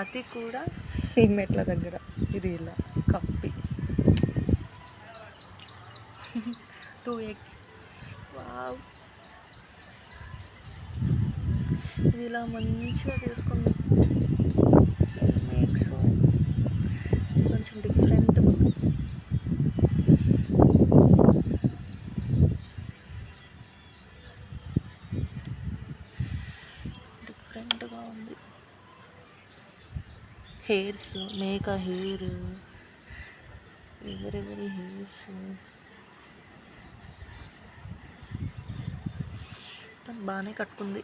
అది కూడా ఈ మెట్ల దగ్గర. ఇది ఇలా. కప్పి. Two eggs. ఇది ఇలా మంచిగా చేసుకుంది. ఎగ్స్. కొంచెం డిఫరెంట్ డిఫరెంట్గా ఉంది. హెయిర్స్ మేక హెయిర్ ఎవరెవరి హెయిర్స్ బాగానే కట్టుకుంది.